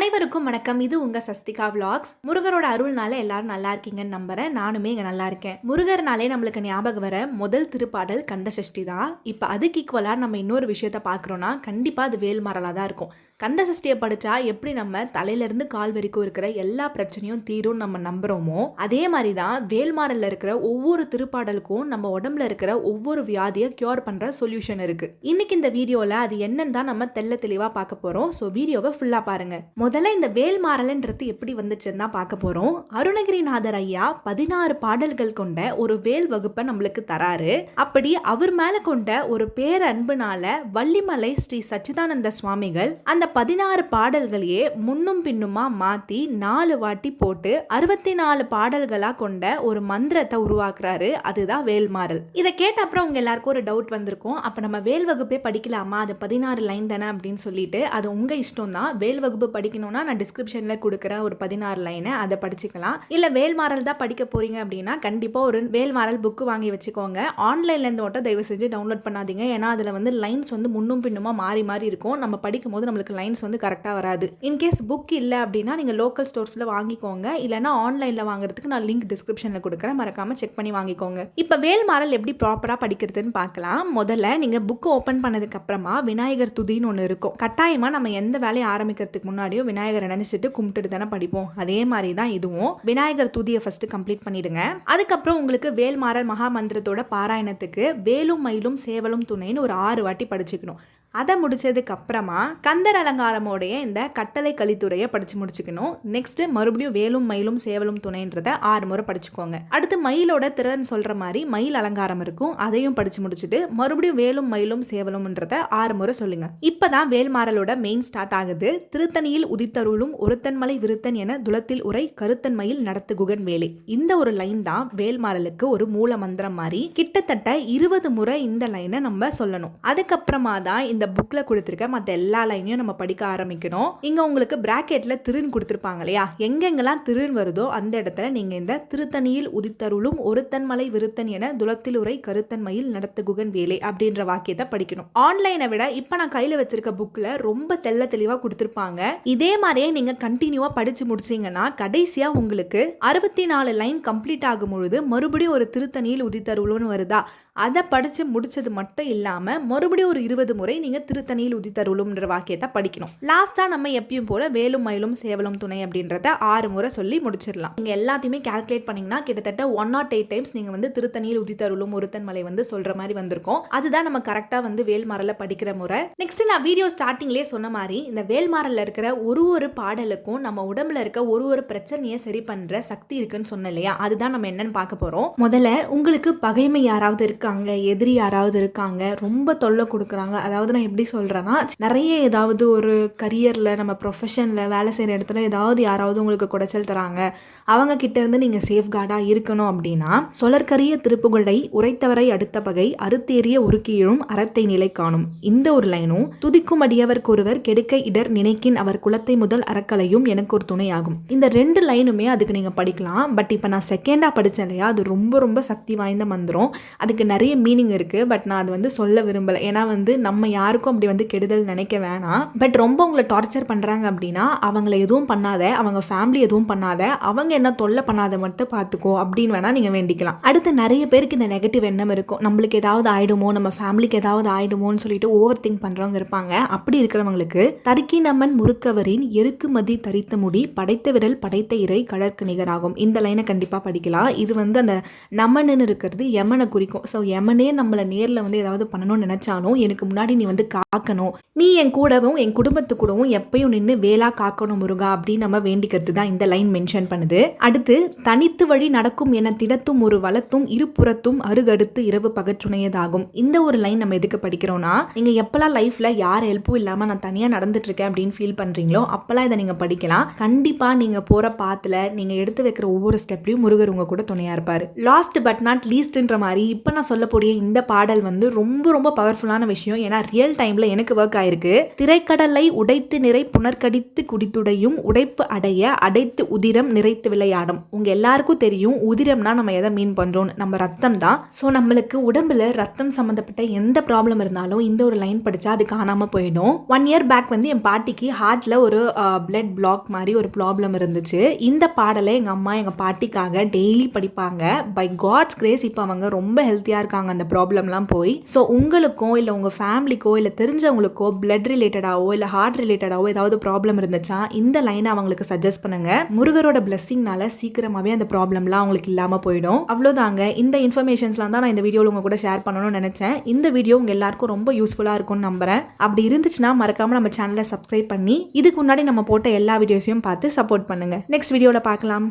அனைவருக்கும் வணக்கம். இது உங்கள் சஸ்திகா vlogs. முருகரோட அருள்னால எல்லாரும் நல்லா இருக்கீங்கன்னு நம்புறேன். நானுமே இங்கே நல்லா இருக்கேன். முருகர்னாலே நம்மளுக்கு ஞாபகம் வர முதல் திருப்பாடல் கந்த சஷ்டி தான். இப்போ அதுக்கு ஈக்குவலாக நம்ம இன்னொரு விஷயத்த பார்க்குறோன்னா கண்டிப்பாக அது வேல்மாறலா தான் இருக்கும். கந்த சஷ்டியை படிச்சா எப்படி நம்ம தலையிலேருந்து கால் வரைக்கும் இருக்கிற எல்லா பிரச்சனையும் தீரும்னு நம்ம நம்புறோமோ அதே மாதிரி தான் வேல்மாறல்ல இருக்கிற ஒவ்வொரு திருப்பாடலுக்கும் நம்ம உடம்புல இருக்கிற ஒவ்வொரு வியாதியை கியூர் பண்ணுற சொல்யூஷன் இருக்குது இன்னைக்கு இந்த வீடியோவில் அது என்னன்னு தான் நம்ம தெள்ள தெளிவாக பார்க்க போகிறோம் ஸோ வீடியோவை ஃபுல்லாக பாருங்கள் முதல்ல இந்த வேல்மாறல்ன்றது எப்படி வந்துச்சுன்னு தான் பார்க்க போகிறோம் அருணகிரிநாதர் ஐயா பதினாறு பாடல்கள் கொண்ட ஒரு வேல் வகுப்பை நம்மளுக்கு தராரு. அப்படி அவர் மேலே கொண்ட ஒரு பேரன்புனால வள்ளிமலை ஸ்ரீ சச்சிதானந்த சுவாமிகள் அந்த பதினாறு பாடல்களையே முன்னும் பின்னுமா மாற்றி நாலு வாட்டி போட்டு அறுபத்தி நாலு பாடல்களாக கொண்ட ஒரு மந்திரத்தை உருவாக்குறாரு. அதுதான் வேல்மாறல் இதை கேட்ட அப்புறம் உங்கள் எல்லாருக்கும் ஒரு டவுட் வந்திருக்கும். அப்போ நம்ம வேல் வகுப்பே படிக்கலாமா? அது பதினாறு லைன் தானே அப்படின்னு சொல்லிட்டு அது உங்கள் இஷ்டம் தான் வேல் வகுப்பு படிக்கணும்னா நான் டிஸ்கிரிப்ஷனில் கொடுக்குற ஒரு பதினாறு லைனை அதை படிச்சுக்கலாம். இல்லை வேல்மாறல் தான் படிக்க போகிறீங்க அப்படின்னா கண்டிப்பாக ஒரு வேல்மாறல் புக்கு வாங்கி வச்சுக்கோங்க. ஆன்லைன்லேருந்து மட்டும் தயவு செஞ்சு டவுன்லோட் பண்ணாதீங்க. ஏன்னா அதில் வந்து லைன்ஸ் வந்து முன்னும் பின்னுமா மாறி மாறி இருக்கும். நம்ம படிக்கும் போது நம்மளுக்கு லைன்ஸ் வந்து கரெக்டாக வராது. இன்கேஸ் புக் இல்லை அப்படின்னா நீங்கள் லோக்கல் ஸ்டோர்ஸில் வாங்கிக்கோங்க. இல்லைனா ஆன்லைனில் வாங்குறதுக்கு நான் லிங்க் டிஸ்கிரிப்ஷனில் கொடுக்குறேன். மறக்காமல் செக் பண்ணி வாங்கிக்கோங்க. இப்போ வேல்மாறல் எப்படி ப்ராப்பராக படிக்கிறதுன்னு பார்க்கலாம். முதல்ல நீங்கள் புக்கு ஓப்பன் பண்ணதுக்கு அப்புறமா விநாயகர் துதின்னு ஒன்று இருக்கும். கட்டாயமாக நம்ம எந்த வேலையை ஆரம்பிக்கிறதுக்கு முன்னாடியும் விநாயகரை நினைச்சிட்டு கும்பிட்டுட்டு தானே படிப்போம். அதே மாதிரி தான் இதுவும். விநாயகர் துதியை ஃபர்ஸ்ட் கம்ப்ளீட் பண்ணிடுங்க. அதுக்கப்புறம் உங்களுக்கு வேல்மாறல் மகா மந்திரத்தோட பாராயணத்துக்கு வேலும் மயிலும் சேவலும் துணைன்னு ஒரு ஆறு வாட்டி படிச்சுக்கணும். அதை முடிச்சதுக்கு அப்புறமா கந்தர் அலங்காரமோடைய இந்த கட்டளை கலித்துறையை படிச்சு முடிச்சுக்கணும். நெக்ஸ்ட் மறுபடியும் வேலும் மயிலும் சேவலும் துணைன்றத ஆறு முறை படிச்சுக்கோங்க. அடுத்து மயிலோட திறன் சொல்ற மாதிரி மயில் அலங்காரம் இருக்கும். அதையும் படித்து முடிச்சுட்டு மறுபடியும் வேலும் மயிலும் சேவலும்ன்றத ஆறு முறை சொல்லுங்க. இப்பதான் வேல்மாறலோட மெயின் ஸ்டார்ட் ஆகுது. திருத்தணியில் உதித்தருளும் ஒருத்தன்மலை விருத்தன் என துளத்தில் உரை கருத்தன் மயில் நடத்து குகன் வேலை. இந்த ஒரு லைன் தான் வேல்மாறலுக்கு ஒரு மூல மந்திரம் மாதிரி கிட்டத்தட்ட இருபது முறை இந்த லைனை நம்ம சொல்லணும். அதுக்கப்புறமா தான் இந்த இந்த புக்கில் கொடுத்துருக்க மற்ற எல்லா லைனையும் நம்ம படிக்க ஆரம்பிக்கணும். இங்கே உங்களுக்கு பிராக்கெட்டில் திருன்னு கொடுத்துருப்பாங்க இல்லையா? எங்கெங்கெல்லாம் திருன் வருதோ அந்த இடத்துல நீங்கள் இந்த திருத்தணியில் உதித்தருளும் ஒருத்தன்மலை விருத்தன் என துலத்தில் உரை கருத்தன்மையில் நடத்துகுகன் குகன் வேலை அப்படின்ற வாக்கியத்தை படிக்கணும். ஆன்லைனை விட இப்போ நான் கையில் வச்சிருக்க புக்கில் ரொம்ப தெள்ள தெளிவாக கொடுத்துருப்பாங்க. இதே மாதிரியே நீங்கள் கண்டினியூவாக படித்து முடிச்சிங்கன்னா கடைசியாக உங்களுக்கு அறுபத்தி நாலு லைன் கம்ப்ளீட் ஆகும் பொழுது மறுபடியும் ஒரு திருத்தணியில் உதித்தருளும்னு வருதா? அதை படித்து முடித்தது மட்டும் இல்லாமல் மறுபடியும் ஒரு இருபது முறை நீங்கள் திருத்தணியில் உதித்தருளும்ன்ற வாக்கியத்தை படிக்கணும். லாஸ்ட்டாக நம்ம எப்பயும் போல வேலும் மயிலும் சேவலும் துணை அப்படின்றத ஆறு முறை சொல்லி முடிச்சிடலாம். நீங்கள் எல்லாத்தையுமே கால்குலேட் பண்ணிங்கன்னா கிட்டத்தட்ட ஒன் நாட் எயிட் டைம்ஸ் நீங்கள் வந்து திருத்தணியில் உதித்தருளும் ஒருத்தன் மலை வந்து சொல்கிற மாதிரி வந்திருக்கும். அதுதான் நம்ம கரெக்டாக வந்து வேல்மாறல படிக்கிற முறை. நெக்ஸ்ட் நான் வீடியோ ஸ்டார்டிங்லேயே சொன்ன மாதிரி இந்த வேல்மாறல்ல இருக்கிற ஒரு ஒரு பாடலுக்கும் நம்ம உடம்புல இருக்க ஒரு ஒரு பிரச்சனையை சரி பண்ணுற சக்தி இருக்குன்னு சொன்ன இல்லையா? அதுதான் நம்ம என்னன்னு பார்க்க போகிறோம் முதல்ல உங்களுக்கு பகைமை யாராவது இருக்காங்க? எதிரி யாராவது இருக்காங்க? ரொம்ப தொல்லை கொடுக்குறாங்க. அதாவது நான் எப்படி சொல்கிறேன்னா நிறைய ஏதாவது ஒரு கரியரில் நம்ம ப்ரொஃபஷனில் வேலை செய்கிற இடத்துல ஏதாவது யாராவது உங்களுக்கு குடைச்சல் தராங்க. அவங்க கிட்ட இருந்து நீங்கள் சேஃப்கார்டாக இருக்கணும் அப்படின்னா சொலற்கரிய திருப்புகழை உரைத்தவரை அடுத்த பகை அறுத்தேறிய உருக்கியிழும் அறத்தை நிலை காணும். இந்த ஒரு லைனும் துதிக்கும் அடியவர்க்கு ஒருவர் கெடுக்க இடர் நினைக்கின் அவர் குலத்தை முதல் அறக்கலையும் எனக்கு ஒரு துணையாகும். இந்த ரெண்டு லைனுமே அதுக்கு நீங்கள் படிக்கலாம். பட் இப்போ நான் செகண்டாக படித்தேன் இல்லையா? அது ரொம்ப ரொம்ப சக்தி வாய்ந்த மந்திரம். அதுக்கு நிறைய மீனிங் இருக்குது பட் நான் அது வந்து சொல்ல விரும்பலை. ஏன்னா வந்து நம்ம யார் யாருக்கும் அப்படி வந்து கெடுதல் நினைக்க வேணாம். பட் ரொம்ப உங்களை டார்ச்சர் பண்ணுறாங்க அப்படின்னா அவங்கள எதுவும் பண்ணாத அவங்க ஃபேமிலி எதுவும் பண்ணாத அவங்க என்ன தொல்லை பண்ணாத மட்டும் பார்த்துக்கோ அப்படின்னு வேணால் நீங்கள் வேண்டிக்கலாம். அடுத்து நிறைய பேருக்கு இந்த நெகட்டிவ் எண்ணம் இருக்கும். நம்மளுக்கு ஏதாவது ஆயிடுமோ நம்ம ஃபேமிலிக்கு ஏதாவது ஆயிடுமோன்னு சொல்லிட்டு ஓவர் திங்க் பண்ணுறவங்க இருப்பாங்க. அப்படி இருக்கிறவங்களுக்கு தருக்கி நம்மன் முறுக்கவரின் எருக்குமதி தரித்த முடி படைத்த விரல் படைத்த இறை கடற்கு நிகராகும் இந்த லைனை கண்டிப்பாக படிக்கலாம். இது வந்து அந்த நமன்னு இருக்கிறது யமனை குறிக்கும். ஸோ யமனே நம்மளை நேரில் வந்து ஏதாவது பண்ணணும்னு நினச்சாலும் எனக்கு முன்னாடி நீ வந்து காக்கணும். நீ என் கூடவும் என் குடும்பத்து கூடவும் எப்பயும் நின்று வேலா காக்கணும் முருகா அப்படின்னு நம்ம வேண்டிக்கிறது தான் இந்த லைன் மென்ஷன் பண்ணுது. அடுத்து தனித்து வழி நடக்கும் என திடத்தும் ஒரு வளத்தும் இருபுறத்தும் அருகடுத்து இரவு பகற்றுணையதாகும். இந்த ஒரு லைன் நம்ம எதுக்கு படிக்கிறோம்னா நீங்க எப்பெல்லாம் லைஃப்ல யார் ஹெல்ப்பும் இல்லாம நான் தனியா நடந்துட்டு இருக்கேன் அப்படின்னு ஃபீல் பண்றீங்களோ அப்பெல்லாம் இதை நீங்க படிக்கலாம். கண்டிப்பா நீங்க போற பாத்துல நீங்க எடுத்து வைக்கிற ஒவ்வொரு ஸ்டெப்லையும் முருகர் உங்க கூட துணையா இருப்பாரு. லாஸ்ட் பட் நாட் லீஸ்ட்ன்ற மாதிரி இப்போ நான் சொல்லக்கூடிய இந்த பாடல் வந்து ரொம்ப ரொம்ப பவர்ஃபுல்லான விஷயம். ஏன்னா ரியல் ரியல் டைம்ல எனக்கு ஒர்க் ஆயிருக்கு. திரைக்கடலை உடைத்து நிறை புனர்கடித்து குடித்துடையும் உடைப்பு அடைய அடைத்து உதிரம் நிறைத்து விளையாடும். உங்கள் எல்லாருக்கும் தெரியும் உதிரம்னா நம்ம எதை மீன் பண்றோம் நம்ம ரத்தம் தான். ஸோ நம்மளுக்கு உடம்புல ரத்தம் சம்மந்தப்பட்ட எந்த ப்ராப்ளம் இருந்தாலும் இந்த ஒரு லைன் படிச்சா அது காணாம போயிடும். ஒன் இயர் பேக் வந்து என் பாட்டிக்கு ஹார்ட்ல ஒரு பிளட் பிளாக் மாதிரி ஒரு ப்ராப்ளம் இருந்துச்சு. இந்த பாடலை எங்க அம்மா எங்க பாட்டிக்காக டெய்லி படிப்பாங்க. பை காட்ஸ் கிரேஸ் இப்போ அவங்க ரொம்ப ஹெல்த்தியாக இருக்காங்க அந்த ப்ராப்ளம்லாம் போய். ஸோ உங்களுக்கோ இல்லை உங்கள் ஃபேமிலிக்கோ இல்லை தெரிஞ்சவங்களுக்கோ பிளட் ரிலேட்டடாவோ இல்லை ஹார்ட் ரிலேட்டடாவோ ஏதாவது ப்ராப்ளம் இருந்துச்சா இந்த லைனை அவங்களுக்கு சஜஸ்ட் பண்ணுங்க. முருகரோட பிளஸ்ஸிங்னால சீக்கிரமாகவே அந்த ப்ராப்ளம்லாம் அவங்களுக்கு இல்லாமல் போயிடும். அவ்வளோதாங்க. இந்த இன்ஃபர்மேஷன்ஸ்லாம் தான் நான் இந்த வீடியோவில் உங்க கூட ஷேர் பண்ணணும்னு நினச்சேன். இந்த வீடியோ உங்கள் எல்லாருக்கும் ரொம்ப யூஸ்ஃபுல்லாக இருக்கும்னு நம்புறேன். அப்படி இருந்துச்சுன்னா மறக்காமல் நம்ம சேனலை சப்ஸ்கிரைப் பண்ணி இதுக்கு முன்னாடி நம்ம போட்ட எல்லா வீடியோஸையும் பார்த்து சப்போர்ட் பண்ணுங்க. நெக்ஸ்ட் வீடியோவில் பார்க்கலாம்.